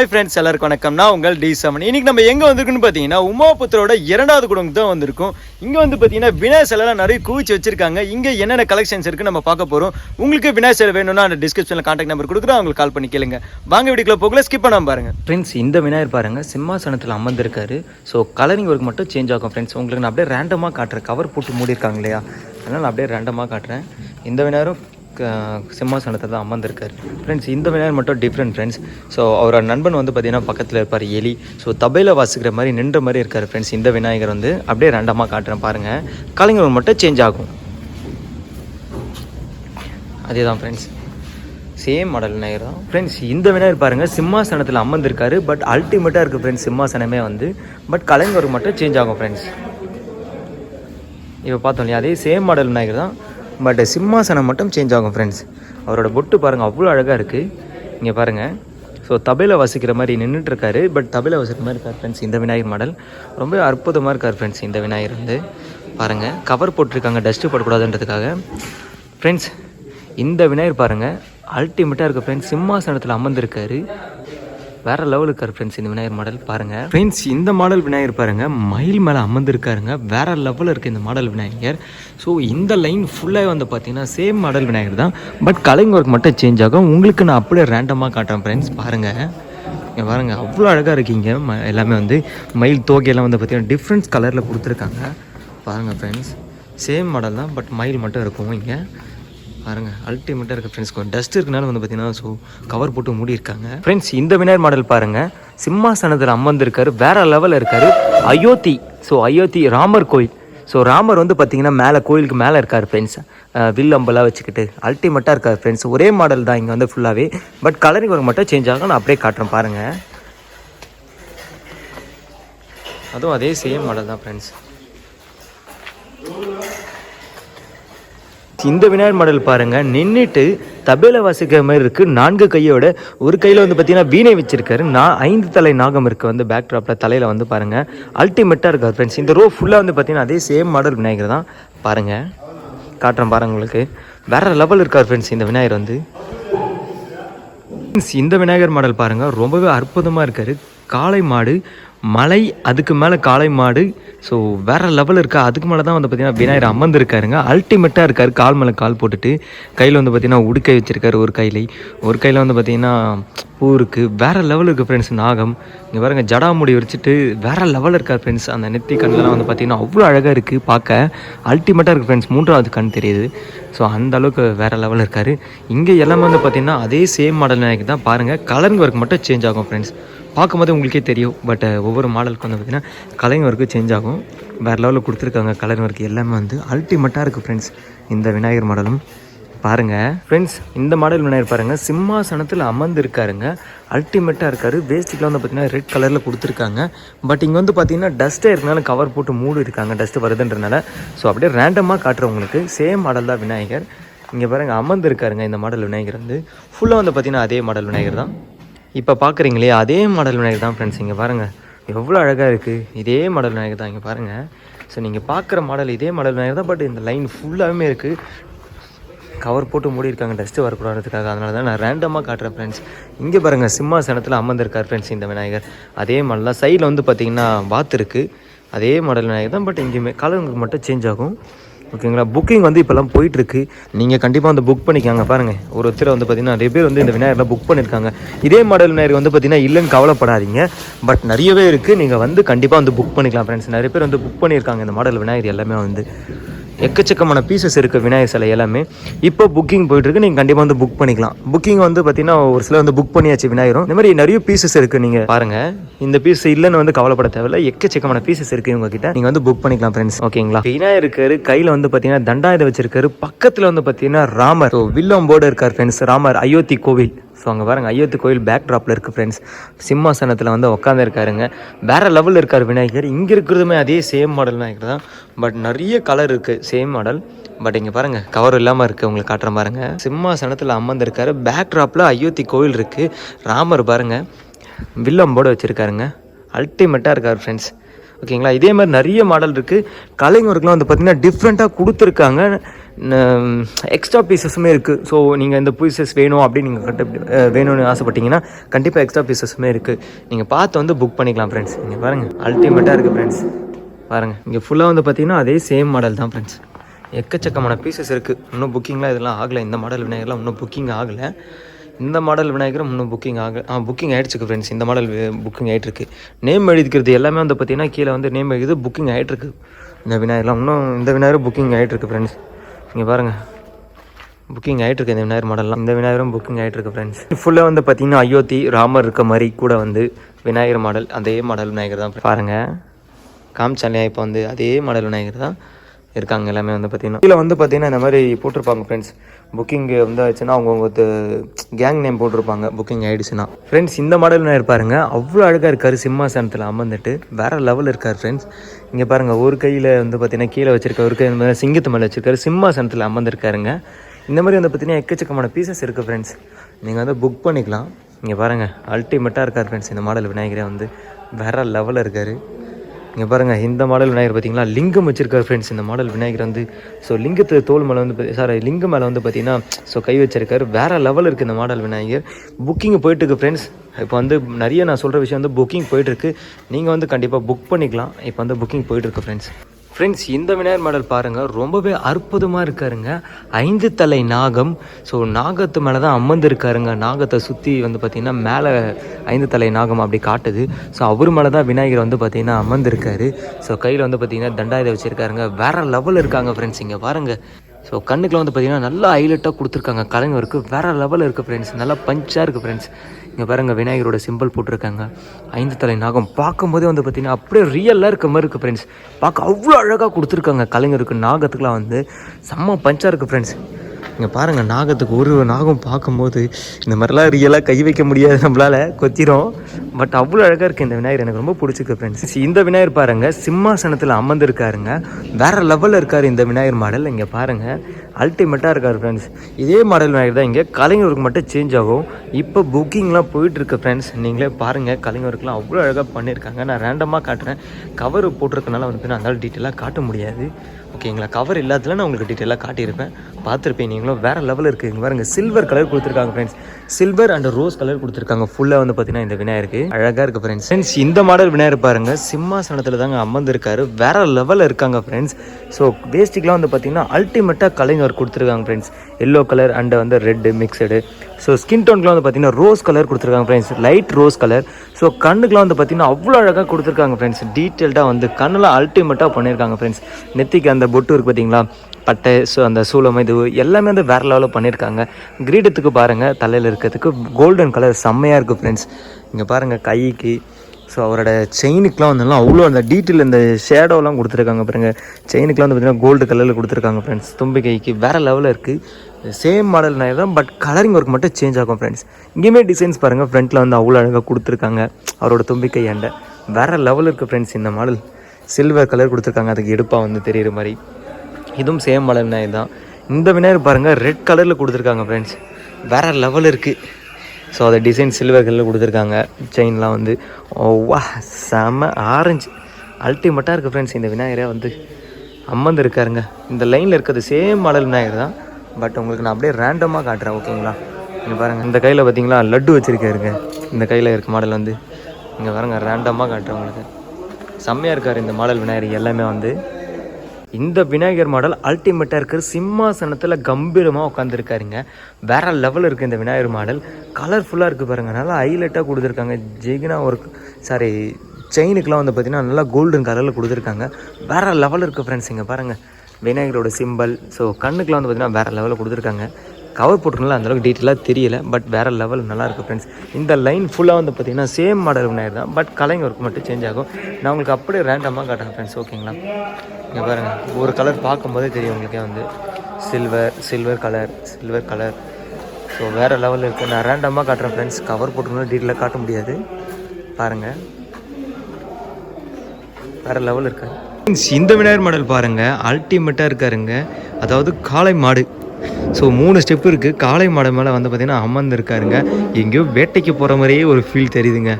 Hi friends எல்லாருக்கும் வணக்கம். நான் உங்கள் டி செவன் இன்னைக்கு நம்ம எங்கே வந்திருக்குன்னு பார்த்தீங்கன்னா உமாபுத்திரோட இரண்டாவது குடும்பம் தான் வந்திருக்கோம். இங்கே வந்து பார்த்தீங்கன்னா விநாயகர் சிலைலாம் நிறைய குவிச்சு வச்சிருக்காங்க. இங்கே என்னென்ன கலெக்ஷன்ஸ் இருக்குன்னு நம்ம பார்க்க போகிறோம் உங்களுக்கு விநாயகர் சிலை வேணும்னா அந்த டிஸ்கிரிப்ஷனில் கான்டாக்ட் நம்பர் கொடுக்குறோம் அவங்களுக்கு கால் பண்ணி கேளுங்க. வாங்க வீடியோக்குள்ள போகல ஸ்கிப் பண்ணாமல் பாருங்க. ஃப்ரெண்ட்ஸ் இந்த விநாயகர் பாருங்க சிம்மாசனத்தில் அமர்ந்திருக்காரு. ஸோ கலரிங் ஒர்க் மட்டும் சேஞ்ச் ஆகும் ஃப்ரெண்ட்ஸ் உங்களுக்கு நான் அப்படியே ரேண்டமாக காட்டுறேன். கவர் போட்டு மூடிருக்காங்க இல்லையா? அதனால் நான் அப்படியே ரேண்டமாக காட்டுறேன். இந்த விநாயகரும் சிம்மாசனத்தில் தான் அமர்ந்திருக்கார். ஃப்ரெண்ட்ஸ் இந்த விநாயகர் மட்டும் டிஃப்ரெண்ட் ஃப்ரெண்ட்ஸ் ஸோ அவரோட நண்பன் வந்து பார்த்தீங்கன்னா பக்கத்தில் இருப்பார் எலி. ஸோ தபையில் வாசிக்கிற மாதிரி நின்ற மாதிரி இருக்கார் ஃப்ரெண்ட்ஸ் இந்த விநாயகர் வந்து அப்படியே ரெண்டமாக காட்டுறேன் பாருங்கள் கலைஞர் மட்டும் சேஞ்ச் ஆகும். அதே தான் ஃப்ரெண்ட்ஸ் சேம் மாடல் விநாயகர் தான். ஃப்ரெண்ட்ஸ் இந்த விநாயகர் பாருங்கள் சிம்மாசனத்தில் அமர்ந்திருக்காரு பட் அல்டிமேட்டாக இருக்குது ஃப்ரெண்ட்ஸ் சிம்மாசனமே வந்து. பட் கலைஞர் மட்டும் சேஞ்ச் ஆகும் ஃப்ரெண்ட்ஸ் இப்போ பார்த்தோம் இல்லையா அதே சேம் மாடல் விநாயகர் தான். பட் சிம்மாசனம் மட்டும் சேஞ்ச் ஆகும் ஃப்ரெண்ட்ஸ் அவரோட பொட்டு பாருங்கள் அவ்வளோ அழகாக இருக்குது இங்கே பாருங்கள் ஸோ தபையில் வசிக்கிற மாதிரி நின்றுட்டுருக்காரு பட் தபையில் வசிக்கிற மாதிரி இருக்கார் ஃப்ரெண்ட்ஸ் இந்த விநாயகர் மாடல். ரொம்ப அற்புதமாக இருக்கார் ஃப்ரெண்ட்ஸ் இந்த விநாயகர் வந்து. பாருங்கள் கவர் போட்டிருக்காங்க டஸ்ட்டு போடக்கூடாதுன்றதுக்காக. ஃப்ரெண்ட்ஸ் இந்த விநாயகர் பாருங்கள் அல்டிமேட்டாக இருக்குது ஃப்ரெண்ட்ஸ் சிம்மாசனத்தில் அமர்ந்திருக்காரு. வேற லெவலுக்கு இருக்கார் ஃப்ரெண்ட்ஸ் இந்த விநாயகர் மாடல் பாருங்க. ஃப்ரெண்ட்ஸ் இந்த மாடல் விநாயகர் பாருங்க. மயில் மேலே அமர்ந்திருக்காருங்க. வேற லெவலில் இருக்கு இந்த மாடல் விநாயகர். ஸோ இந்த லைன் ஃபுல்லாக வந்து பார்த்தீங்கன்னா சேம் மாடல் விநாயகர் தான். பட் கலைங் ஒர்க் மட்டும் சேஞ்ச் ஆகும். உங்களுக்கு நான் அப்படியே ரேண்டமாக காட்டுறேன் ஃப்ரெண்ட்ஸ் பாருங்க. இங்கே பாருங்க அவ்வளோ அழகாக இருக்கீங்க. ம- எல்லாமே வந்து மயில் தோகையெல்லாம் வந்து பார்த்தீங்கன்னா டிஃப்ரெண்ட்ஸ் கலரில் கொடுத்துருக்காங்க. பாருங்க ஃப்ரெண்ட்ஸ் சேம் மாடல் தான் பட் மயில் மட்டும் இருக்கும் இங்கே. பாருங்க அல்டிமேட்டாக இருக்குது ஃப்ரெண்ட்ஸ் டஸ்ட் இருக்கனால வந்து பார்த்தீங்கன்னா ஸோ கவர் போட்டு மூடி இருக்காங்க ஃப்ரெண்ட்ஸ் இந்த விநாயகர் மாடல் பாருங்க. சிம்மாசனத்தில் அமர்ந்திருக்காரு வேற லெவலில் இருக்காரு அயோத்தி. ஸோ அயோத்தி ராமர் கோயில். ஸோ ராமர் வந்து பார்த்தீங்கன்னா மேலே கோயிலுக்கு மேலே இருக்கார் ஃப்ரெண்ட்ஸ் வில் அம்பெல்லாம் வச்சுக்கிட்டு அல்டிமேட்டாக இருக்கார் ஃப்ரெண்ட்ஸ் ஒரே மாடல் தான் இங்கே வந்து ஃபுல்லாகவே பட் கலரிங் ஒரு மட்டும் சேஞ்ச் ஆகும். நான் அப்படியே காட்டுறேன் பாருங்கள் அதுவும் அதே சேம் மாடல் தான் ஃப்ரெண்ட்ஸ் இந்த விநாயகர் மாடல் பாருங்க. நின்றுட்டு தபேல வாசிக்கிற மாதிரி இருக்கு. நான்கு கையோட ஒரு கையில் வந்து பார்த்தீங்கன்னா வீணை வச்சிருக்காரு. நான் ஐந்து தலை நாகம் இருக்குது வந்து பேக் ட்ராப்ல தலையில வந்து பாருங்க. அல்டிமேட்டா இருக்காது ஃப்ரெண்ட்ஸ் இந்த ரோ ஃபுல்லாக வந்து பார்த்தீங்கன்னா அதே சேம் மாடல் விநாயகர் தான். பாருங்க. காட்டுறேன் பாருங்க உங்களுக்கு. வேற லெவல் இருக்கார் ஃப்ரெண்ட்ஸ் இந்த விநாயகர் வந்து. இந்த விநாயகர் மாடல் பாருங்க. ரொம்பவே அற்புதமாக இருக்காரு. காளை மாடு மலை அதுக்கு மேலே காளை மாடு. ஸோ வேற லெவல் இருக்கா? அதுக்கு மேலே தான் வந்து பார்த்தீங்கன்னா விநாயகர் அமர்ந்துருக்காருங்க. அல்டிமேட்டாக இருக்கார். கால் மேலே கால் போட்டுட்டு கையில் வந்து பார்த்திங்கன்னா உடுக்கை வச்சுருக்காரு ஒரு கையில். ஒரு கையில் வந்து பார்த்தீங்கன்னா பூ இருக்குது வேறு லெவல் இருக்குது ஃப்ரெண்ட்ஸ் நாகம். இங்கே பாருங்க ஜடாமுடி வச்சுட்டு வேற லெவல் இருக்கார் ஃப்ரெண்ட்ஸ் அந்த நெத்தி கண்ணெலாம் வந்து பார்த்திங்கன்னா அவ்வளோ அழகாக இருக்குது பார்க்க அல்டிமேட்டாக இருக்குது ஃப்ரெண்ட்ஸ் மூன்றாவது கண் தெரியுது. ஸோ அந்த அளவுக்கு வேறு லெவலில் இருக்கார். இங்கே எல்லாமே வந்து பார்த்தீங்கன்னா அதே சேம் மாடல் விநாயகர் தான் பாருங்கள் கலரிங் ஒர்க் மட்டும் சேஞ்ச் ஆகும் ஃப்ரெண்ட்ஸ் பார்க்கும்போது உங்களுக்கே தெரியும். பட் ஒவ்வொரு மாடலுக்கு வந்து பார்த்தீங்கன்னா கலரிங் ஒர்க்கு சேஞ்ச் ஆகும். வேறு லெவலில் கொடுத்துருக்காங்க கலரிங் ஒர்க் எல்லாமே வந்து அல்டிமேட்டாக இருக்குது ஃப்ரெண்ட்ஸ் இந்த விநாயகர் மாடலும் பாருங்கள் ஃப்ரெண்ட்ஸ் இந்த மாடல் விநாயகர் பாருங்கள் சிம்மாசனத்தில் அமர்ந்துருக்காருங்க. அல்டிமேட்டாக இருக்காரு. வேஸ்ட்டுக்கெலாம் வந்து பார்த்தீங்கன்னா ரெட் கலரில் கொடுத்துருக்காங்க. பட் இங்கே வந்து பார்த்தீங்கன்னா டஸ்ட்டே இருக்கனால கவர் போட்டு மூடு இருக்காங்க. டஸ்ட்டு வருதுன்றனால ஸோ அப்படியே ரேண்டமாக காட்டுறவங்களுக்கு சேம் மாடல் தான் விநாயகர். இங்கே பாருங்கள் அமர்ந்துருக்காருங்க இந்த மாடல் விநாயகர் வந்து. ஃபுல்லாக வந்து பார்த்தீங்கன்னா அதே மாடல் விநாயகர் தான். இப்போ பார்க்குறீங்களே அதே மாடல் விநாயகர் தான் ஃப்ரெண்ட்ஸ் இங்கே பாருங்கள் எவ்வளோ அழகாக இருக்குது இதே மாடல் விநாயகர் தான் இங்கே பாருங்கள் ஸோ நீங்கள் பார்க்குற மாடல் இதே மாடல் விநாயகர் தான் பட் இந்த லைன் ஃபுல்லாகவே இருக்குது கவர் போட்டு மூடி இருக்காங்க டஸ்ட்டு வரக்கூடாதுக்காக. அதனால தான் நான் ரேண்டமாக காட்டுறேன் ஃப்ரெண்ட்ஸ் இங்கே பாருங்கள் சிம்மாசனத்தில் அமர்ந்திருக்கார் ஃப்ரெண்ட்ஸ் இந்த விநாயகர். அதே மாடலாக சைடில் வந்து பார்த்தீங்கன்னா பாத் இருக்குது அதே மாடல் விநாயகர் தான் பட் இங்கேயுமே கலருக்கு மட்டும் சேஞ்ச் ஆகும். ஓகேங்களா? புக்கிங் வந்து இப்போல்லாம் போயிட்டுருக்கு. நீங்கள் கண்டிப்பாக வந்து புக் பண்ணிக்காங்க. பாருங்கள் ஒரு ஒருத்தர் வந்து பார்த்தீங்கன்னா நிறைய பேர் வந்து இந்த விநாயகரில் புக் பண்ணியிருக்காங்க இதே மாடல் விநாயகர் வந்து பார்த்தீங்கன்னா இல்லைன்னு கவலைப்படாதீங்க. பட் நிறையவே இருக்குது நீங்கள் வந்து கண்டிப்பாக வந்து புக் பண்ணிக்கலாம் ஃப்ரெண்ட்ஸ் நிறைய பேர் வந்து புக் பண்ணியிருக்காங்க. இந்த மாடல் விநாயகர் எல்லாமே வந்து. எக்கச்சக்கமான பீசஸ் இருக்குது விநாயகர் சிலை எல்லாமே. இப்போ புக்கிங் போயிட்டுருக்கு நீங்கள் கண்டிப்பாக வந்து புக் பண்ணிக்கலாம். புக்கிங் வந்து பார்த்தீங்கன்னா ஒரு சில வந்து புக் பண்ணியாச்சு விநாயகரும். இந்த மாதிரி நிறைய பீசஸ் இருக்குது நீங்கள் பாருங்கள் இந்த பீஸ் இல்லைன்னு வந்து கவலைப்பட தேவையில்ல. எக்கச்சக்கமான பீசஸ் இருக்குது உங்ககிட்ட நீங்கள் வந்து புக் பண்ணிக்கலாம் ஃப்ரெண்ட்ஸ் ஓகேங்களா? விநாயகர் இருக்காரு கையில் வந்து பார்த்தீங்கன்னா தண்டாயுதம் வச்சிருக்காரு. பக்கத்தில் வந்து பார்த்தீங்கன்னா ராமர். வில்லம்போர்டு இருக்கார் ஃப்ரெண்ட்ஸ் ராமர் அயோத்தி கோவில். ஸோ அங்கே பாருங்க அயோத்தி கோயில் பேக் ட்ராப்பில் இருக்குது ஃப்ரெண்ட்ஸ் சிம்மாசனத்தில் வந்து உட்காந்துருக்காருங்க வேறு லெவலில் இருக்கார் விநாயகர். இங்கே இருக்கிறதுமே அதே சேம் மாடல் விநாயகர் தான். பட் நிறைய கலர் இருக்குது சேம் மாடல் பட் இங்கே பாருங்கள் கவர் இல்லாமல் இருக்குது உங்களுக்கு காட்டுற பாருங்கள் சிம்மாசனத்தில் அமர்ந்திருக்காரு. பேக் ட்ராப்பில் அயோத்தி கோயில் இருக்குது ராமர் பாருங்கள் வில்லம்போடு வச்சுருக்காருங்க. அல்டிமேட்டாக இருக்கார் ஃப்ரெண்ட்ஸ் ஓகேங்களா? இதே மாதிரி நிறைய மாடல் இருக்குது கலைஞருக்குலாம் வந்து பார்த்திங்கன்னா டிஃப்ரெண்ட்டாக கொடுத்துருக்காங்க. எக்ஸ்ட்ரா பீசஸுமே இருக்குது ஸோ நீங்கள் இந்த பீசஸ் வேணும் அப்படின்னு நீங்கள் கட்ட வேணும்னு ஆசைப்பட்டீங்கன்னா கண்டிப்பாக எக்ஸ்ட்ரா பீசஸுமே இருக்குது நீங்கள் பார்த்து வந்து புக் பண்ணிக்கலாம் ஃப்ரெண்ட்ஸ் நீங்கள் பாருங்கள் அல்டிமேட்டாக இருக்குது ஃப்ரெண்ட்ஸ் பாருங்கள் இங்கே ஃபுல்லாக வந்து பார்த்தீங்கன்னா அதே சேம் மாடல் தான் ஃப்ரெண்ட்ஸ் எக்கச்சக்கமான பீசஸ் இருக்குது இன்னும் புக்கிங்லாம் இதெல்லாம் ஆகலை. இந்த மாடல் விநாயகர்லாம் இன்னும் புக்கிங் ஆகலை. இந்த மாடல் விநாயகரும் இன்னும் புக்கிங் ஆக ஆ புக்கிங் ஆகிடுச்சுக்கு ஃப்ரெண்ட்ஸ் இந்த மாடல் புக்கிங் ஆகிட்டுருக்கு நேம் எழுதிக்கிறது எல்லாமே வந்து பார்த்தீங்கன்னா கீழே வந்து நேம் எழுதி புக்கிங் ஆகிட்டுருக்கு இந்த விநாயகர்லாம் இன்னும் இந்த விநாயகரும் புக்கிங் ஆகிட்டுருக்கு ஃப்ரெண்ட்ஸ் இங்கே பாருங்கள் புக்கிங் ஆகிட்டுருக்கு இந்த விநாயகர் மாடல்லாம் இந்த விநாயகரும் புக்கிங் ஆகிட்டுருக்கு ஃப்ரெண்ட்ஸ் ஃபுல்லாக வந்து பார்த்தீங்கன்னா அயோத்தி ராமர் இருக்க மாதிரி கூட வந்து விநாயகர் மாடல் அதே மாடல் விநாயகர் தான் பாருங்கள் காமிச்சாலையா இப்போ வந்து அதே மாடல் விநாயகர் தான் இருக்காங்க எல்லாமே வந்து பார்த்தீங்கன்னா இதில் வந்து பார்த்தீங்கன்னா இந்த மாதிரி போட்டிருப்பாங்க ஃப்ரெண்ட்ஸ் புக்கிங் வந்து ஆச்சுன்னா அவங்கவுங்க கேங் நேம் போட்டிருப்பாங்க புக்கிங் ஆயிடுச்சுன்னா ஃப்ரெண்ட்ஸ் இந்த மாடல் விநாயகர் பாருங்க அவ்வளோ அழகாக இருக்கார் சிம்மாசனத்தில் அமர்ந்துட்டு. வேற லெவல் இருக்கார் ஃப்ரெண்ட்ஸ் இங்கே பாருங்கள் ஒரு கையில் வந்து பார்த்தீங்கன்னா கீழே வச்சிருக்க ஒரு கை வந்து சிங்கத்து மேலே வச்சிருக்காரு சிம்மாசனத்தில் அமர்ந்துருக்காருங்க. இந்த மாதிரி வந்து பார்த்தீங்கன்னா எக்கச்சக்கமான பீசஸ் இருக்குது ஃப்ரெண்ட்ஸ் நீங்கள் வந்து புக் பண்ணிக்கலாம். இங்கே பாருங்கள் அல்டிமேட்டாக இருக்கார் ஃப்ரெண்ட்ஸ் இந்த மாடல் விநாயகரே வந்து வேற லெவலில் இருக்கார். இங்கே பாருங்கள் இந்த மாடல் விநாயகர் பார்த்தீங்களா லிங்கம் வச்சிருக்காரு ஃப்ரெண்ட்ஸ் இந்த மாடல் விநாயகர் வந்து ஸோ லிங்கத்து தோல் மேலே வந்து சாரி லிங்கம் மேலே வந்து பார்த்தீங்கன்னா ஸோ கை வச்சிருக்காரு. வேற லெவல் இருக்குது இந்த மாடல் விநாயகர். புக்கிங் போயிட்டுருக்கு ஃப்ரெண்ட்ஸ் இப்போ வந்து நிறைய நான் சொல்கிற விஷயம் வந்து புக்கிங் போயிட்டுருக்கு நீங்கள் வந்து கண்டிப்பாக புக் பண்ணிக்கலாம். இப்போ வந்து புக்கிங் போயிட்டுருக்கு ஃப்ரெண்ட்ஸ் ஃப்ரெண்ட்ஸ் இந்த விநாயகர் மாடல் பாருங்கள் ரொம்பவே அற்புதமாக இருக்காருங்க. ஐந்து தலை நாகம். ஸோ நாகத்து மேலே தான் அமர்ந்துருக்காருங்க. நாகத்தை சுற்றி வந்து பார்த்திங்கன்னா மேலே ஐந்து தலை நாகம் அப்படி காட்டுது. ஸோ அவர் மேலே தான் விநாயகர் வந்து பார்த்திங்கன்னா அமர்ந்திருக்காரு. ஸோ கையில் வந்து பார்த்திங்கன்னா தண்டாயுதம் வச்சுருக்காருங்க. வேறு லெவல் இருக்காங்க ஃப்ரெண்ட்ஸ் இங்கே பாருங்கள் ஸோ கண்ணுக்குலாம் வந்து பார்த்தீங்கன்னா நல்லா ஹைலைட்டாக கொடுத்துருக்காங்க. கலைஞருக்கு வேறு லெவலில் இருக்குது ஃப்ரெண்ட்ஸ் நல்லா பஞ்சாக இருக்குது ஃப்ரெண்ட்ஸ் இங்கே பாருங்கள் விநாயகரோட சிம்பிள் போட்டிருக்காங்க. ஐந்து தலை நாகம் பார்க்கும்போதே வந்து பார்த்தீங்கன்னா அப்படியே ரியலாக இருக்க மாதிரி இருக்குது ஃப்ரெண்ட்ஸ் பார்க்க அவ்வளோ அழகாக கொடுத்துருக்காங்க கலைஞருக்கு. நாகத்துக்குலாம் வந்து செம்ம பஞ்சாக இருக்குது ஃப்ரெண்ட்ஸ் இங்கே பாருங்கள் நாகத்துக்கு ஒரு நாகம் பார்க்கும்போது இந்த மாதிரிலாம் ரியலாக கை வைக்க முடியாது நம்மளால் கொத்திரும். பட் அவ்வளோ அழகாக இருக்குது இந்த விநாயகர். எனக்கு ரொம்ப பிடிச்சிருக்கு ஃப்ரெண்ட்ஸ் இந்த விநாயகர் பாருங்கள் சிம்மாசனத்தில் அமர்ந்துருக்காருங்க. வேறு லெவலில் இருக்கார் இந்த விநாயகர் மாடல் இங்கே பாருங்கள் அல்டிமேட்டாக இருக்கார் ஃப்ரெண்ட்ஸ் இதே மாடல் விநாயகர் தான் இங்கே. கலைஞருக்கு மட்டும் சேஞ்ச் ஆகும். இப்போ புக்கிங்லாம் போயிட்டுருக்கு ஃப்ரெண்ட்ஸ் நீங்களே பாருங்கள் கலைஞருக்குலாம் அவ்வளோ அழகாக பண்ணியிருக்காங்க நான் ரேண்டமாக காட்டுறேன். கவர் போட்டிருக்கனால வந்து நான் அதனால் டீட்டெயிலாக காட்ட முடியாது. ஓகேங்களா? கவர் இல்லாததில் நான் உங்களுக்கு டீட்டெயிலாக காட்டியிருப்பேன். பார்த்துருப்பேன் நீங்களும். வேறு லெவல் இருக்குது இங்கே பாருங்க சில்வர் கலர் கொடுத்துருக்காங்க friends silver and rose colour கொடுத்துருக்காங்க. ஃபுல்லாக வந்து பார்த்தீங்கன்னா இந்த விநாயகருக்கு அழகாக இருக்குது ஃப்ரெண்ட்ஸ் ஃப்ரெண்ட்ஸ் இந்த மாடல் விநாயகர் பாருங்கள் சிம்மாசனத்தில் தாங்க அமர்ந்திருக்காரு. வேறு லெவலில் இருக்காங்க ஃப்ரெண்ட்ஸ் ஸோ வேஸ்டிக்லாம் வந்து பார்த்தீங்கன்னா அல்டிமேட்டாக கலைஞர் கொடுத்துருக்காங்க ஃப்ரெண்ட்ஸ் எல்லோ கலர் அண்ட் வந்து ரெட்டு மிக்சடு ஸோ ஸ்கின் டோன்க்குலாம் வந்து பார்த்தீங்கன்னா ரோஸ் கலர் கொடுத்துருக்காங்க friends light rose colour so கண்ணுக்குலாம் வந்து பார்த்தீங்கன்னா அவ்வளோ அழகாக கொடுத்துருக்காங்க ஃப்ரெண்ட்ஸ் டீட்டெயில்டாக வந்து கண்ணெலாம் அல்டிமேட்டாக பண்ணியிருக்காங்க ஃப்ரெண்ட்ஸ் நெத்திக்கு அந்த பொட்டு இருக்குது பார்த்தீங்களா பட்டை ஸோ அந்த சூளம் இது எல்லாமே வந்து வேறு லெவலில் பண்ணியிருக்காங்க கிரீடத்துக்கு பாருங்கள் தலையில் இருக்கிறதுக்கு கோல்டன் கலர் செம்மையாக இருக்குது ஃப்ரெண்ட்ஸ் இங்கே பாருங்கள் கைக்கு. ஸோ அவரோட செயினுக்குலாம் வந்து அவ்வளோ அந்த டீட்டெயில் இந்த ஷேடோலாம் கொடுத்துருக்காங்க பாருங்கள் செயினுக்குலாம் வந்து பார்த்தீங்கன்னா கோல்டு கலரில் கொடுத்துருக்காங்க ஃப்ரெண்ட்ஸ் தும்பிக்கைக்கு வேறு லெவலில் இருக்குது சேம் மாடல் தான் பட் கலரிங் ஒர்க் மட்டும் சேஞ்ச் ஆகும் ஃப்ரெண்ட்ஸ் இங்கேயுமே டிசைன்ஸ் பாருங்கள் ஃப்ரண்ட்டில் வந்து அவ்வளோ அழகாக கொடுத்துருக்காங்க. அவரோட தும்பிக்கை அண்டை வேறு லெவல் இருக்குது ஃப்ரெண்ட்ஸ் இந்த மாடல் சில்வர் கலர் கொடுத்துருக்காங்க அதுக்கு எடுப்பாக வந்து தெரிகிற மாதிரி. இதுவும் சேம் மாடல் விநாயகர் தான் இந்த விநாயகர் பாருங்கள் ரெட் கலரில் கொடுத்துருக்காங்க ஃப்ரெண்ட்ஸ் வேறு லெவல் இருக்குது ஸோ அதை டிசைன் சில்வர் கலரில் கொடுத்துருக்காங்க. செயின்லாம் வந்து ஓவா செம ஆரஞ்சு அல்டிமேட்டாக இருக்குது ஃப்ரெண்ட்ஸ் இந்த விநாயகரே வந்து. அம்மந்து இருக்காருங்க இந்த லைனில் இருக்கிறது சேம் மாடல் விநாயகர் தான் பட் உங்களுக்கு நான் அப்படியே ரேண்டமாக காட்டுறேன் ஓகேங்களா இங்கே பாருங்கள் இந்த கையில் பார்த்தீங்களா லட்டு வச்சுருக்காருங்க. இந்த கையில் இருக்க மாடல் வந்து. இங்கே பாருங்கள் ரேண்டமாக காட்டுறேன் உங்களுக்கு. செம்மையாக இருக்கார் இந்த மாடல் விநாயகர் எல்லாமே வந்து. இந்த விநாயகர் மாடல் அல்டிமேட்டாக இருக்கிற சிம்மாசனத்தில் கம்பீரமாக உட்காந்துருக்காருங்க வேற லெவல் இருக்குது இந்த விநாயகர் மாடல் கலர்ஃபுல்லாக இருக்குது பாருங்கள் நல்லா ஹைலைட்டாக கொடுத்துருக்காங்க. ஜெகினா ஒர்க் சாரி செயினுக்குலாம் வந்து பார்த்தீங்கன்னா நல்லா கோல்டன் கலரில் கொடுத்துருக்காங்க. வேற லெவல் இருக்குது ஃப்ரெண்ட்ஸ் இங்கே பாருங்கள் விநாயகரோட சிம்பல் ஸோ கண்ணுக்குலாம் வந்து பார்த்தீங்கன்னா வேறு லெவலில் கொடுத்துருக்காங்க. கவர் போட்டிருக்கனால அந்தளவுக்கு டீட்டெயிலாக தெரியல பட் வேறு லெவல் நல்லாயிருக்கு ஃப்ரெண்ட்ஸ் இந்த லைன் ஃபுல்லாக வந்து பார்த்தீங்கன்னா சேம் மாடல் விநாயகர் தான் பட் கலைங்க ஒர்க் மட்டும் சேஞ்ச் ஆகும். நான் உங்களுக்கு அப்படியே ரேண்டமாக காட்டுறேன் ஃப்ரெண்ட்ஸ் ஓகேங்களா இங்கே பாருங்கள் ஒரு கலர் பார்க்கும்போதே தெரியும் உங்களுக்கே வந்து. Silver silver colour silver colour so வேறு லெவலில் இருக்குது நான் ரேண்டமாக காட்டுறேன் ஃப்ரெண்ட்ஸ் கவர் போட்டிருந்தாலும் டீட்டெயிலாக காட்ட முடியாது. பாருங்கள் வேறு லெவல் இருக்குது இந்த விநாயகர் மாடல் பாருங்க அல்டிமேட்டாக இருக்காருங்க. அதாவது காளை மாடு. ஸோ மூணு ஸ்டெப் இருக்குது காளை மாடு மேலே வந்து பார்த்திங்கன்னா அமர்ந்துருக்காருங்க. எங்கேயோ வேட்டைக்கு போகிற மாதிரியே ஒரு ஃபீல் தெரியுதுங்க.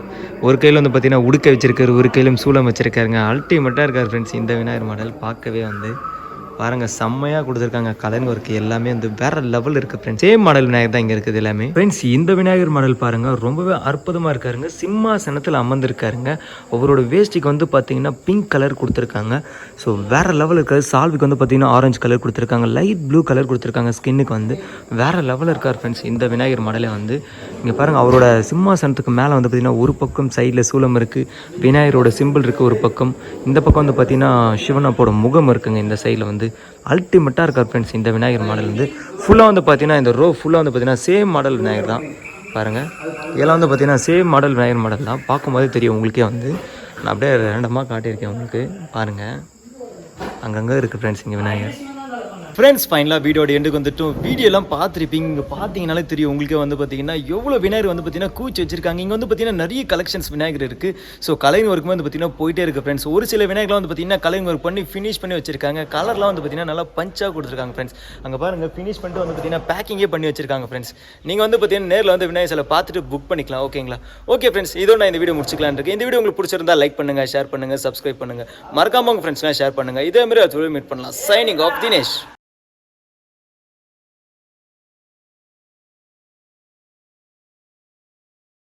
ஒரு கையில் வந்து பார்த்திங்கன்னா உடுக்க வச்சிருக்காரு ஒரு கையிலும் சூளம் வச்சிருக்காருங்க. அல்டிமேட்டாக இருக்கார் ஃப்ரெண்ட்ஸ் இந்த விநாயகர் மாடல் பார்க்கவே வந்து. பாருங்கள் செம்மையாக கொடுத்துருக்காங்க. கலன் ஒர்க் எல்லாமே வந்து வேற லெவல் இருக்குது ஃப்ரெண்ட்ஸ் சேம் மாடல் விநாயகர் தான் இங்கே இருக்குது எல்லாமே. ஃப்ரெண்ட்ஸ் இந்த விநாயகர் மாடல் பாருங்கள் ரொம்பவே அற்புதமாக இருக்காருங்க. சிம்மாசனத்தில் அமர்ந்திருக்காருங்க. அவரோட வேஷ்டிக்கு வந்து பார்த்தீங்கன்னா பிங்க் கலர் கொடுத்துருக்காங்க. ஸோ வேற லெவல் இருக்காது சால்விக்கு வந்து பார்த்தீங்கன்னா ஆரஞ்சு கலர் கொடுத்துருக்காங்க. லைட் ப்ளூ கலர் கொடுத்துருக்காங்க ஸ்கின்னுக்கு வந்து. வேற லெவல் இருக்கார் ஃப்ரெண்ட்ஸ் இந்த விநாயகர் மாடலே வந்து. இங்கே பாருங்கள் அவரோட சிம்மாசனத்துக்கு மேலே வந்து பார்த்தீங்கன்னா ஒரு பக்கம் சைடில் சூலம் இருக்குது விநாயகரோட சிம்பிள் இருக்குது ஒரு பக்கம். இந்த பக்கம் வந்து பார்த்தீங்கன்னா சிவனப்போட முகம் இருக்குங்க இந்த சைடில் வந்து. அல்டிமேட்டாக இருக்கார் ஃப்ரெண்ட்ஸ் இந்த விநாயகர் மாடல் வந்து ஃபுல்லாக வந்து பார்த்தீங்கன்னா இந்த ரோ ஃபுல்லாக வந்து பார்த்தீங்கன்னா சேம் மாடல் விநாயகர் தான். பாருங்கள் இதெல்லாம் வந்து பார்த்தீங்கன்னா சேம் மாடல் விநாயகர் மாடல் தான். பார்க்கும்போது தெரியும் உங்களுக்கே வந்து. நான் அப்படியே ரேண்டமாக காட்டியிருக்கேன் உங்களுக்கு. பாருங்கள் அங்கங்கே இருக்குது ஃப்ரெண்ட்ஸ் இங்கே விநாயகர். ஃப்ரெண்ட்ஸ் ஃபைனலாக வீடியோட எண்டுக்கு வந்துட்டும். வீடியோலாம் பார்த்துருப்பீங்க. இங்கே பார்த்தீங்கனாலே தெரியும். உங்களுக்கே வந்து பார்த்தீங்கன்னா எவ்வளோ விநாயகர் வந்து பார்த்தீங்கன்னா கூச்சி வச்சிருக்காங்க. இங்கே வந்து பார்த்தீங்கன்னா நிறைய கலெக்ஷன்ஸ் விநாயகர் இருக்குது ஸோ கலைங் ஒர்க்குமே வந்து பார்த்தீங்கன்னா போயிட்டே இருக்குது ஃப்ரெண்ட்ஸ் ஒரு சில விநாயகர்லாம் வந்து பார்த்தீங்கன்னா கலைங் ஒர்க் பண்ணி ஃபினிஷ் பண்ணி வச்சிருக்காங்க. கலர்லாம் வந்து பார்த்தீங்கன்னா நல்லா பஞ்சாக கொடுத்துருக்காங்க ஃப்ரெண்ட்ஸ் அங்கே பாருங்கள் ஃபினிஷ் பண்ணிட்டு வந்து பார்த்தீங்கன்னா பேக்கிங்கே பண்ணி வச்சிருக்காங்க ஃப்ரெண்ட்ஸ் நீங்கள் வந்து பார்த்தீங்கன்னா நேரில் வந்து விநாயகர் சிலை பார்த்துட்டு புக் பண்ணிக்கலாம் ஓகேங்களா ஓகே ஃப்ரெண்ட்ஸ் இதோ நான் இந்த வீடியோ முடிச்சுக்கலாம் இருக்கேன். இந்த வீடியோ உங்களுக்கு பிடிச்சிருந்தா லைக் பண்ணுங்க ஷேர் பண்ணுங்கள் சப்ஸ்கிரைப் பண்ணுங்க. மறக்காம உங்கள் ஃப்ரெண்ட்ஸ்லாம் ஷேர் பண்ணுங்க. இதே மாதிரி அது மீட் பண்ணலாம். Signing off Dinesh